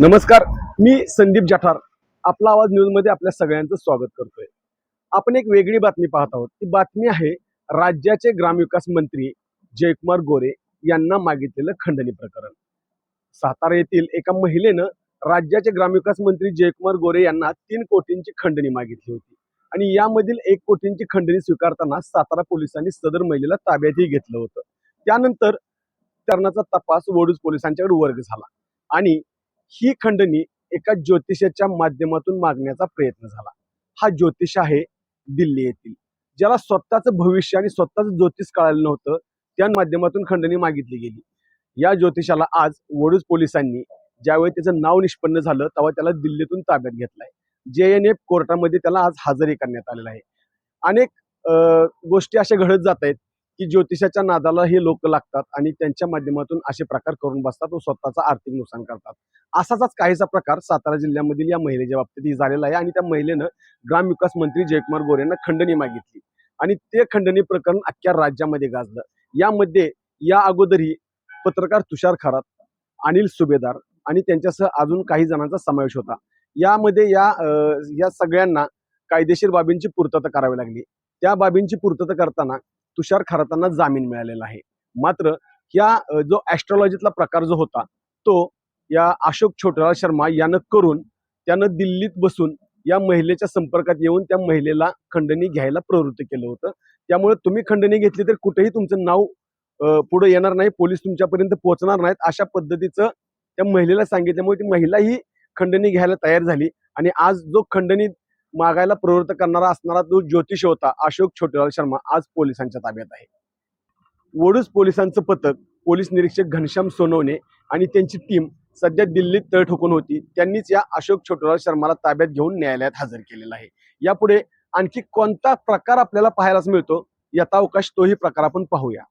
नमस्कार मी संदीप जठार. आपला आवाज न्यूजमध्ये आपल्या सगळ्यांचं स्वागत करतोय. आपण एक वेगळी बातमी पाहत आहोत. ती बातमी आहे राज्याचे ग्रामविकास मंत्री जयकुमार गोरे यांना मागितलेलं खंडणी प्रकरण. सातारा येथील एका महिलेनं राज्याचे ग्रामविकास मंत्री जयकुमार गोरे यांना तीन कोटींची खंडणी मागितली होती. आणि यामधील एक कोटींची खंडणी स्वीकारताना सातारा पोलिसांनी सदर महिलेला ताब्यातही घेतलं होतं. त्यानंतर तरणाचा तपास वडूज पोलिसांच्याकडे वर्ग झाला. आणि ही खंडणी एका ज्योतिषाच्या माध्यमातून मागण्याचा प्रयत्न झाला. हा ज्योतिष आहे दिल्ली येथील. ज्याला स्वतःचं भविष्य आणि स्वतःचं ज्योतिष कळालं नव्हतं त्या माध्यमातून खंडणी मागितली गेली. या ज्योतिषाला आज वडूज पोलिसांनी ज्यावेळी त्याचं नाव निष्पन्न झालं तेव्हा त्याला दिल्लीतून ताब्यात घेतलाय. जे एन एफ कोर्टामध्ये त्याला आज हजरी करण्यात आलेलं आहे. अनेक गोष्टी अशा घडत जात आहेत की ज्योतिषाच्या नादाला हे लोक लागतात आणि त्यांच्या माध्यमातून असे प्रकार करून बसतात व स्वतःचं आर्थिक नुकसान करतात. असाच काहीचा प्रकार सातारा जिल्ह्यामधील या महिलेच्या बाबतीत झालेला आहे आणि त्या महिलेनं ग्रामविकास मंत्री जयकुमार गोरे यांना खंडणी मागितली. आणि ते खंडणी प्रकरण अख्ख्या राज्यामध्ये गाजलं. यामध्ये या अगोदरही पत्रकार तुषार खरात अनिल सुभेदार आणि त्यांच्यासह अजून काही जणांचा समावेश होता. यामध्ये या या सगळ्यांना कायदेशीर बाबींची पूर्तता करावी लागली. त्या बाबींची पूर्तता करताना तुषार खरातांना जामीन मिळालेला आहे. मात्र या जो ॲस्ट्रॉलॉजीतला प्रकार जो होता तो या अशोक छोटराव शर्मा यानं करून त्यानं दिल्लीत बसून या महिलेच्या संपर्कात येऊन त्या महिलेला खंडणी घ्यायला प्रवृत्त केलं होतं. त्यामुळे तुम्ही खंडणी घेतली तर कुठेही तुमचं नाव पुढे येणार नाही पोलीस तुमच्यापर्यंत पोहोचणार नाहीत अशा पद्धतीचं त्या महिलेला सांगितल्यामुळे ती महिला ही खंडणी घ्यायला तयार झाली. आणि आज जो खंडणी मागायला प्रवृत्त करणारा असणारा तो ज्योतिष होता अशोक छोटेलाल शर्मा आज पोलिसांच्या ताब्यात आहे. वडूज पोलिसांचं पथक पोलीस निरीक्षक घनश्याम सोनवणे आणि त्यांची टीम सध्या दिल्लीत तळ ठोकून होती. त्यांनीच या अशोक छोटेलाल शर्माला ताब्यात घेऊन न्यायालयात हजर केलेला आहे. यापुढे आणखी कोणता प्रकार आपल्याला पाहायलाच मिळतो? यथावकाश तोही प्रकार आपण पाहूया.